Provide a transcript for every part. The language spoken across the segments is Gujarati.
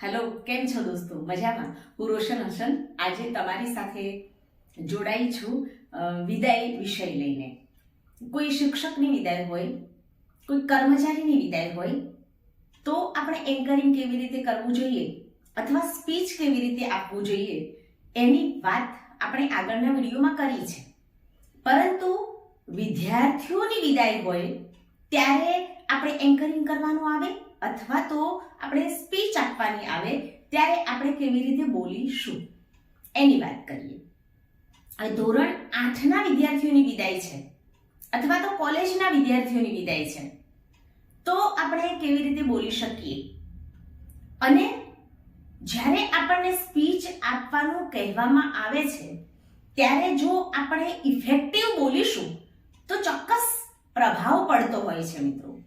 હેલો, કેમ છો દોસ્તો? મજામાં? હું રોશન હસન આજે તમારી સાથે જોડાઈ છું વિદાય વિષય લઈને. કોઈ શિક્ષકની વિદાય હોય, કોઈ કર્મચારીની વિદાય હોય, તો આપણે એન્કરિંગ કેવી રીતે કરવું જોઈએ? અથવા સ્પીચ કેવી રીતે આપવું જોઈએ? એની વાત આપણે આગળના વિડીયોમાં કરી છે. પરંતુ વિદ્યાર્થીઓની વિદાય હોય, ત્યારે આપણે એન્કરિંગ કરવાનું આવે? અથવા તો આપણે સ્પીચ આપવાની આવે, ત્યારે આપણે કેવી રીતે બોલીશું? એની વાત કરીએ. હવે ધોરણ આઠના વિદ્યાર્થીઓની વિદાય છે, અથવા તો કોલેજના વિદ્યાર્થીઓની વિદાય છે. તો આપણે કેવી રીતે બોલી શકીએ? અને જ્યારે આપણને સ્પીચ આપવાનું કહેવામાં આવે છે, ત્યારે જો આપણે ઇફેક્ટિવ બોલીશું, તો ચોક્કસ પ્રભાવ પડતો હોય છે મિત્રો.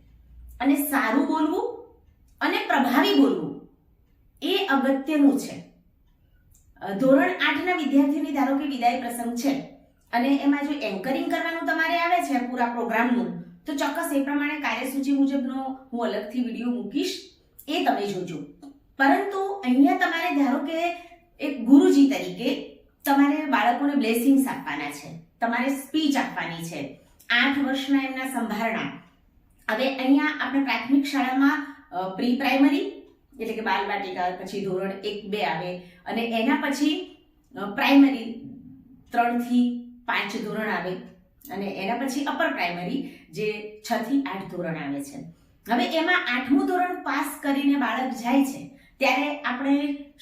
અને સારું બોલવું અને પ્રભાવી બોલવું, એ અગત્યનું છે. ધોરણ આઠના વિદ્યાર્થીની ધારો કે વિદાય પ્રસંગ છે, અને એમાં જો એન્કરિંગ કરવાનું તમારે આવે છે પૂરા પ્રોગ્રામનું, તો ચોક્કસ એ પ્રમાણે કાર્યસૂચિ મુજબનો હું અલગથી વીડિયો મૂકીશ, એ તમે જોજો. પરંતુ અહીંયા તમારે ધારો કે એક ગુરુજી તરીકે તમારે બાળકોને બ્લેસિંગ્સ આપવાના છે, તમારે સ્પીચ આપવાની છે, આઠ વર્ષના એમના સંભારણા. હવે અહીંયા આપણે પ્રાથમિક શાળામાં પ્રી પ્રાઇમરી એટલે કે બાલ બાલિકા પછી ધોરણ એક બે આવે અને એના પછી પ્રાઇમરી ત્રણથી પાંચ ધોરણ આવે અને એના પછી અપર પ્રાઇમરી જે છ થી આઠ ધોરણ આવે છે. હવે એમાં આઠમું ધોરણ પાસ કરીને બાળક જાય છે, ત્યારે આપણે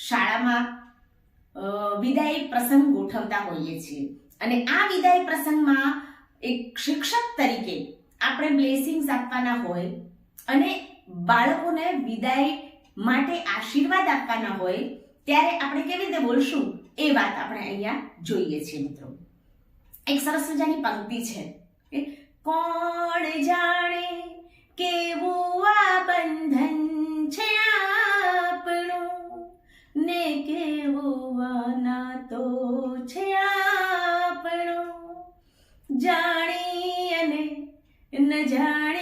શાળામાં વિદાય પ્રસંગ ગોઠવતા હોઈએ છીએ. અને આ વિદાય પ્રસંગમાં એક શિક્ષક તરીકે આપણે બ્લેસિંગ્સ આપવાના હોય અને બાળકોને વિદાય માટે આશીર્વાદ આપવાના હોય, ત્યારે આપણે કેવી રીતે બોલશું? એ વાત આપણે અહીંયા જોઈએ છીએ મિત્રો. એક સરસ મજાની પંક્તિ છે. કોણ જાણે કેવું આ બંધન છે આપણું? ને કેવો નાતો છે આપણો? જાણી અને ન જાણી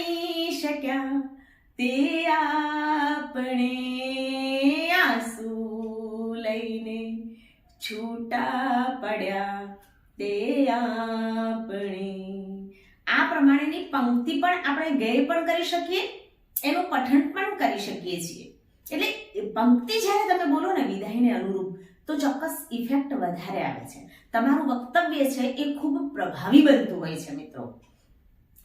આપણે. આ પ્રમાણેની પંક્તિ પણ આપણે ગેર પણ કરી શકીએ, એનું પઠન પણ કરી શકીએ છીએ. એટલે પંક્તિ જ્યારે તમે બોલો ને વિદાયને અનુરૂપ, તો ચોક્કસ ઇફેક્ટ વધારે આવે છે. તમારું વક્તવ્ય છે એ ખૂબ પ્રભાવી બનતું હોય છે, મિત્રો.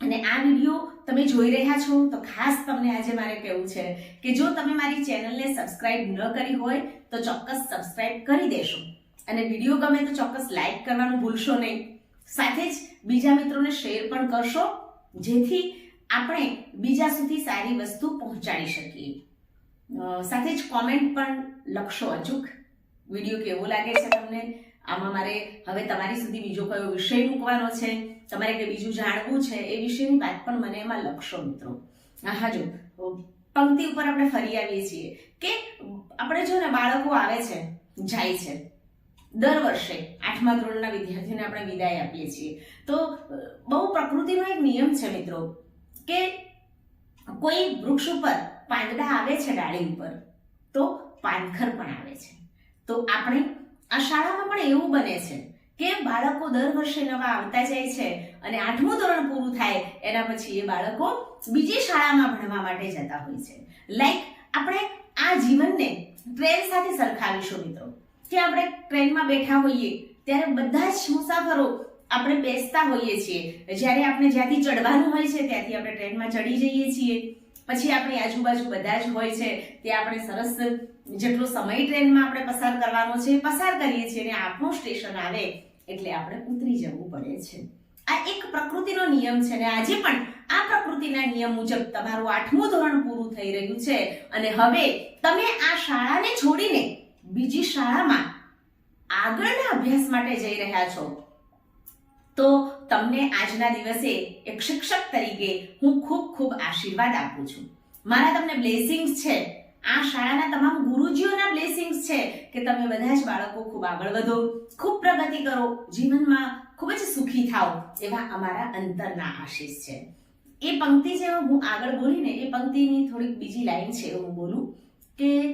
અને આ વીડિયો તમે જોઈ રહ્યા છો, તો ખાસ તમને આજે મારે કહેવું છે કે જો તમે મારી ચેનલને સબસ્ક્રાઇબ ન કરી હોય, તો ચોક્કસ સબસ્ક્રાઇબ કરી દેશો. અને વીડિયો ગમે તો ચોક્કસ લાઇક કરવાનું ભૂલશો નહીં. સાથે જ બીજા મિત્રોને શેર પણ કરશો, જેથી આપણે બીજા સુધી સારી વસ્તુ પહોંચાડી શકીએ. સાથે જ કોમેન્ટ પણ લખશો અચૂક. વીડિયો કેવો લાગે છે તમને? આમાં મારે હવે તમારી સુધી બીજો કયો વિષય મૂકવાનો છે? તમારે કે બીજું જાણવું છે? એ વિશેની વાત પણ મને એમાં લખશો મિત્રો. હા, જો. પંક્તિ ઉપર આપણે ફરી આવીએ છીએ કે આપણે જો ને બાળકો આવે છે, જાય છે દર વર્ષે આઠમા ધોરણના વિદ્યાર્થીઓને આપણે વિદાય આપીએ છીએ. તો બહુ પ્રકૃતિનો એક નિયમ છે મિત્રો, કે કોઈ વૃક્ષ ઉપર પાંદડા આવે છે ડાળી ઉપર, તો પાનખર પણ આવે છે. તો આપણે આ શાળામાં પણ એવું બને છે કે બાળકો દર વર્ષે નવા આવતા જાય છે અને આઠમું ધોરણ પૂરું થાય એના પછી એ બાળકો બીજી શાળામાં ભણવા માટે જતા હોય છે. લાઈક આપણે આ જીવનને ટ્રેન સાથે સરખાવીશું મિત્રો. કે આપણે ટ્રેનમાં બેઠા હોઈએ, ત્યારે બધા જ મુસાફરો આપણે બેસતા હોઈએ છીએ. જ્યારે આપણે જ્યાંથી ચડવાનું હોય છે, ત્યાંથી આપણે ટ્રેનમાં ચડી જઈએ છીએ. પછી આપણી આજુબાજુ બધા જ હોય છે, તે આપણે સરસ જેટલો સમય ટ્રેનમાં આપણે પસાર કરવાનો છે, પસાર કરીએ છીએ અને આપણું સ્ટેશન આવે, એટલે આપણે ઉતરી જવું પડે છે. આ એક પ્રકૃતિનો નિયમ છે અને આજે પણ આ પ્રકૃતિના નિયમ મુજબ તમારું આઠમું ધોરણ પૂરું થઈ રહ્યું છે. અને હવે તમે આ શાળાને છોડીને બીજી શાળામાં આગળના અભ્યાસ માટે જઈ રહ્યા છો. તો તમને આજના દિવસે એક શિક્ષક તરીકે હું ખૂબ ખૂબ આશીર્વાદ આપું છું. મારા તમને બ્લેસિંગ્સ છે. આ શાળાના તમામ ગુરુજીઓના બ્લેસિંગ્સ છે કે તમે બધા જ બાળકો ખૂબ આગળ વધો, ખૂબ પ્રગતિ કરો, જીવનમાં ખૂબ જ સુખી થાઓ એવા અમારા અંતરના આશીષ છે. એ પંક્તિ જે હું આગળ બોલીને, એ પંક્તિની થોડીક બીજી લાઈન છે, હું બોલું કે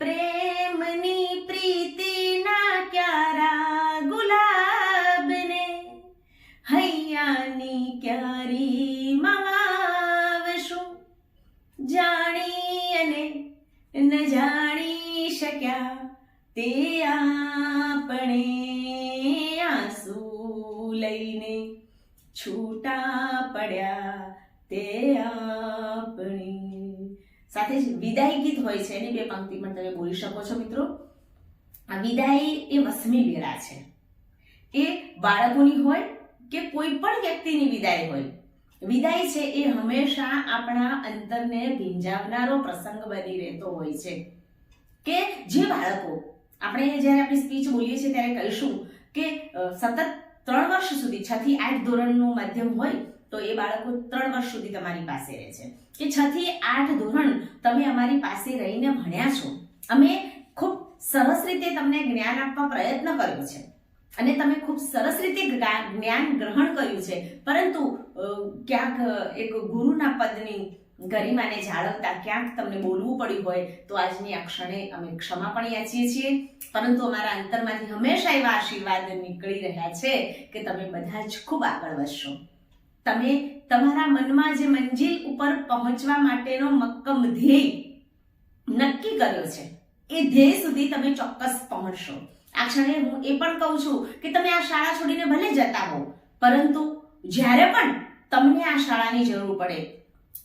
પ્રેમની પ્રીતિના ક્યારા ગુલાબને હૈયાની ક્યારી માવશું. જાણી અને ન જાણી શક્યા તે આપણે આંસુ લઈને છૂટા પડ્યા તે આપણી. સાથે જ વિદાય ગીત હોય છે, એની બે પંક્તિ પણ તમે બોલી શકો છો મિત્રો. આ વિદાય એ વસમી વેળા છે. એ બાળકોની હોય કે કોઈ પણ વ્યક્તિની વિદાય હોય. વિદાય છે એ હંમેશા આપણા અંતરને ભીંજાવનારો પ્રસંગ બની રહેતો હોય છે. કે જે બાળકો, આપણે જ્યારે આપણી સ્પીચ બોલીએ છીએ ત્યારે કહીશું કે સતત ત્રણ વર્ષ સુધી છથી આઠ ધોરણનું માધ્યમ હોય તો એ બાળકો ત્રણ વર્ષ સુધી તમારી પાસે રહે છે. કે છ થી આઠ ધોરણ તમે અમારી પાસે રહીને ભણ્યા છો. અમે ખૂબ સરસ રીતે તમને જ્ઞાન આપવા પ્રયત્ન કર્યો છે. અને તમે ખૂબ સરસ રીતે જ્ઞાન ગ્રહણ કર્યું છે. પરંતુ ક્યાંક એક ગુરુના પદની ગરિમાને જાળવતા ક્યાંક તમને બોલવું પડ્યું હોય, તો આજની આ ક્ષણે અમે ક્ષમા પણ યાચીએ છીએ. પરંતુ અમારા અંતરમાંથી હંમેશા એવા આશીર્વાદ નીકળી રહ્યા છે કે તમે બધા જ ખૂબ આગળ વધશો. તમે તમારા મનમાં જે મંજિલ ઉપર પહોંચવા માટેનો મક્કમ ધ્યેય નક્કી કર્યો છે, એ ધ્યેય સુધી તમે ચોક્કસ પહોંચશો. આ ક્ષણે હું એ પણ કહું છું કે તમે આ શાળા છોડીને ભલે જતા હો પરંતુ જ્યારે પણ તમને આ શાળાની જરૂર પડે,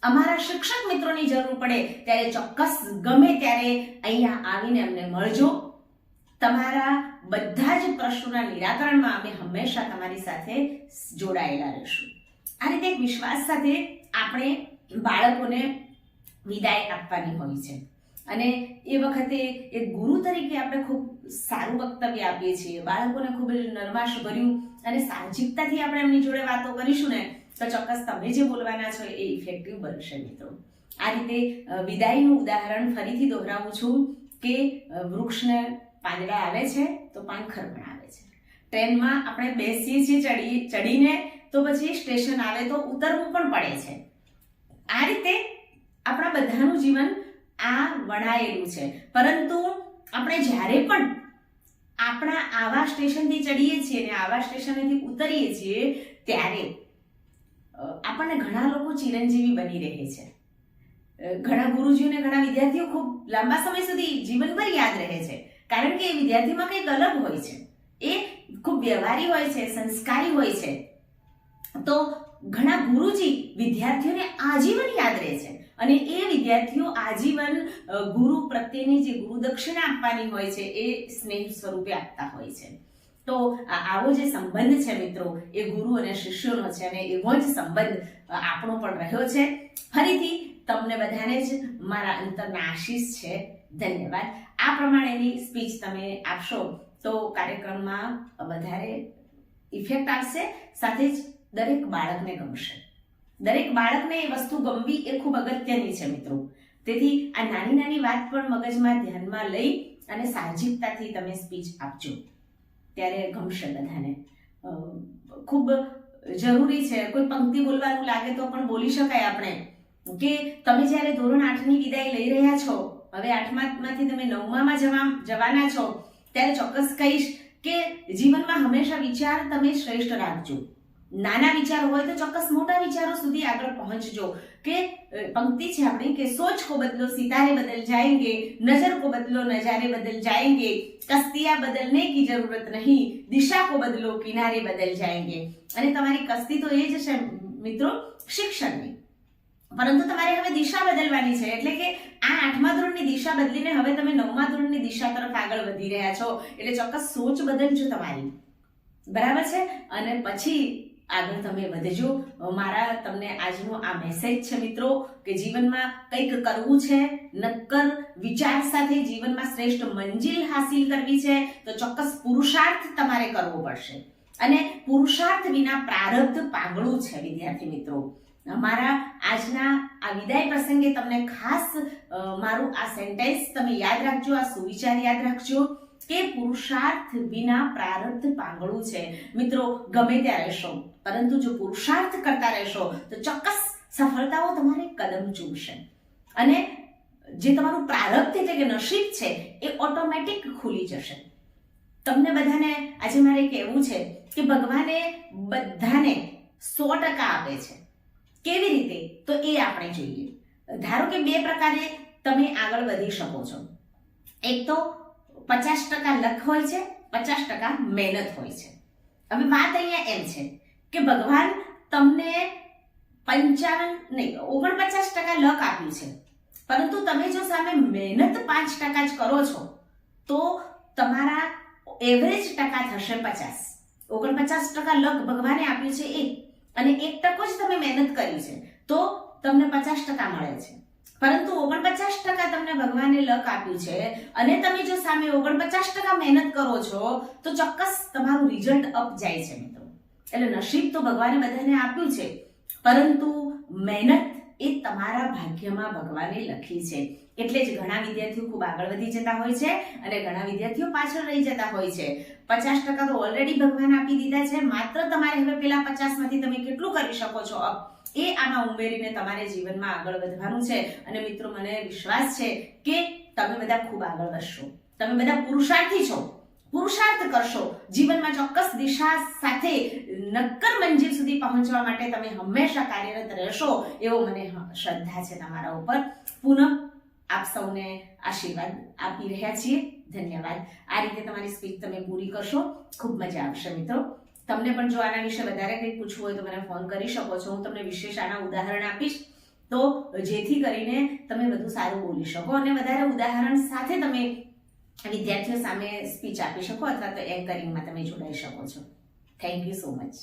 અમારા શિક્ષક મિત્રોની જરૂર પડે, ત્યારે ચોક્કસ ગમે ત્યારે અહીંયા આવીને અમને મળજો. તમારા બધા જ પ્રશ્નોના નિરાકરણમાં અમે હંમેશા તમારી સાથે જોડાયેલા રહીશું. આ રીતે વિશ્વાસ સાથે આપણે બાળકોને વિદાય આપવાની હોય છે. અને એ વખતે એક ગુરુ તરીકે આપણે ખૂબ સારું વક્તવ્ય આપીએ છીએ. બાળકોને ખૂબ જ નરમાશ ભર્યું અને સાહજિકતાથી આપણે એમની જોડે વાતો કરીશું ને, તો ચોક્કસ તમે જે બોલવાના છો એ ઇફેક્ટિવ બનશે મિત્રો. આ રીતે વિદાયનું ઉદાહરણ ફરીથી દોહરાવું છું કે વૃક્ષને પાંદડા આવે છે તો પાંખર પણ આવે છે. ટ્રેનમાં આપણે બેસીએ છીએ, ચડી, ચડીને તો પછી સ્ટેશન આવે તો ઉતરવું પણ પડે છે. આ રીતે આપણા બધાનું જીવન આ વણાયેલું છે. પરંતુ આપણે જ્યારે પણ આપણા આવા સ્ટેશનથી ચડીએ છીએ અને આવા સ્ટેશનેથી ઉતરીએ છીએ, ત્યારે આપણને ઘણા લોકો ચિરંજીવી બની રહે છે. ઘણા ગુરુજીઓ અને ઘણા વિદ્યાર્થીઓ ખૂબ લાંબા સમય સુધી જીવનભર યાદ રહે છે. કારણ કે એ વિદ્યાર્થીમાં કંઈક અલગ હોય છે. એ ખૂબ વ્યવહારી હોય છે, સંસ્કારી હોય છે. તો ઘણા ગુરુજી વિદ્યાર્થીઓને આજીવન યાદ રહે છે. અને એ વિદ્યાર્થીઓ આજીવન ગુરુ પ્રત્યેની જે ગુરુ દક્ષિણા આપવાની હોય છે, એ સ્નેહ સ્વરૂપે આપતા હોય છે. તો આવો જે સંબંધ છે મિત્રો, એ ગુરુ અને શિષ્યોનો છે અને એવો જ સંબંધ આપણો પણ રહ્યો છે. ફરીથી તમને બધાને જ મારા અંતરના આશીષ છે. ધન્યવાદ. આ પ્રમાણેની સ્પીચ તમે આપશો તો કાર્યક્રમમાં વધારે ઇફેક્ટ આવશે. સાથે જ દરેક બાળકને ગમશે. દરેક બાળકને એ વસ્તુ ગમવી એ ખૂબ અગત્યની છે મિત્રો. તેથી આ નાની નાની વાત પણ મગજમાં ધ્યાનમાં લઈ અને સાહજિકતાથી તમે સ્પીચ આપજો. ત્યારે ગમશે બધાને. ખૂબ જરૂરી છે. કોઈ પંક્તિ બોલવાનું લાગે તો પણ બોલી શકાય આપણે. કે તમે જ્યારે ધોરણ આઠની વિદાય લઈ રહ્યા છો, હવે આઠમામાંથી તમે નવમામાં જવા, જવાના છો, ત્યારે ચોક્કસ કહીશ કે જીવનમાં હંમેશા વિચાર તમે શ્રેષ્ઠ રાખજો. નાના વિચારો હોય તો ચોક્કસ મોટા વિચારો સુધી આગળ પહોંચજો. કે પંક્તિ છે આપણી કે સોચ કો બદલો, સિતારે બદલ જાયેંગે નજર કો બદલો, નજારે બદલ જાયેંગે, કસ્તિયા બદલને કી જરૂરત નહીં દિશા કો બદલો, કિનારે બદલ જાયેંગે. અને તમારી કસ્તી તો એ જ છે મિત્રો, શિક્ષણની. પરંતુ તમારે હવે દિશા બદલવાની છે, એટલે કે આ આઠમા ધોરણની દિશા બદલીને હવે તમે નવમા ધોરણની દિશા તરફ આગળ વધી રહ્યા છો. એટલે ચોક્કસ સોચ બદલજો તમારી. બરાબર છે? અને પછી આગળ તમે વધજો. મારા તમને આજનો આ મેસેજ છે મિત્રો, કે જીવનમાં કંઈક કરવું છે, નક્કર વિચાર સાથે જીવનમાં શ્રેષ્ઠ મંજિલ હાસિલ કરવી છે, તો ચોક્કસ પુરુષાર્થ તમારે કરવો પડશે. અને પુરુષાર્થ વિના પ્રારબ્ધ પાંગળું છે, વિદ્યાર્થી મિત્રો. મારા આજના આ વિદાય પ્રસંગે તમને ખાસ મારું આ સેન્ટેન્સ તમે યાદ રાખજો, આ સુવિચાર યાદ રાખજો. કે પુરુષાર્થ વિના પ્રારબ્ધ પાંગળું છે. મિત્રો, ગમે ત્યાં રહેશો, પરંતુ જો પુરુષાર્થ કરતા રહેશો, તો ચોક્કસ સફળતાઓ તમારે કદમ ચૂમશે. અને જે તમારું પ્રારબ્ધ એટલે કે નસીબ છે, એ ઓટોમેટિક ખુલી જશે. તમને બધાને આજે મારે કહેવું છે કે ભગવાને બધાને સો ટકા આપે છે. કેવી રીતે? તો એ આપણે જોઈએ. ધારો કે બે પ્રકારે તમે આગળ વધી શકો છો. એક તો પચાસ ટકા લક હોય છે, પચાસ ટકા મહેનત હોય છે. હવે વાત અહીંયા એમ છે કે ભગવાન તમને પંચાવન નહીં, ઓગણપચાસ ટકા લક આપ્યું છે. પરંતુ તમે જો સામે મહેનત પાંચ ટકા જ કરો છો, તો તમારા એવરેજ ટકા થશે પચાસ. ઓગણપચાસ ટકા લક ભગવાને આપ્યું છે એ, અને એક ટકો જ તમે મહેનત કરી છે, તો તમને પચાસ ટકા મળે છે. પરંતુ ઓગણપચાસ ટકા તમને ભગવાને લક આપ્યું છે અને તમે જો સામે ઓગણપચાસ ટકા મહેનત કરો છો, તો ચોક્કસ તમારું રિઝલ્ટ અપ જાય છે મિત્રો. એટલે નસીબ તો ભગવાને બધાને આપ્યું છે, પરંતુ મહેનત એ તમારા ભાગ્યમાં ભગવાને લખી છે. એટલે જ ઘણા વિદ્યાર્થીઓ ખૂબ આગળ વધી જતા હોય છે અને ઘણા વિદ્યાર્થીઓ પાછળ રહી જતા હોય છે. પચાસ ટકા તો ઓલરેડી ભગવાન આપી દીધા છે, માત્ર તમારે હવે પેલા પચાસમાંથી તમે કેટલું કરી શકો છો? અપ એ આમાં ઉમેરીને તમારે જીવનમાં આગળ વધવાનું છે. અને મિત્રો, મને વિશ્વાસ છે કે તમે બધા ખૂબ આગળ વધશો. તમે બધા પુરુષાર્થી છો. પુરુષાર્થ કરશો. જીવનમાં ચોક્કસ દિશા સાથે નક્કર મંજિલ સુધી પહોંચવા માટે તમે હંમેશા કાર્યરત રહેશો એવો મને શ્રદ્ધા છે તમારા ઉપર. પુનઃ આપ સૌને આશીર્વાદ આપી રહ્યા છીએ. ધન્યવાદ. આ રીતે તમારી સ્પીચ તમે પૂરી કરશો. ખૂબ મજા આવશે, મિત્રો. તમને પણ જો આના વિશે વધારે કંઈક પૂછવું હોય તો મને ફોન કરી શકો છો. હું તમને વિશેષ આના ઉદાહરણ આપીશ. તો જેથી કરીને તમે વધુ સારું બોલી શકો અને વધારે ઉદાહરણ સાથે તમે વિદ્યાર્થીઓ સામે સ્પીચ આપી શકો અથવા તો એન્કરિંગમાં તમે જોડાઈ શકો છો. Thank you so much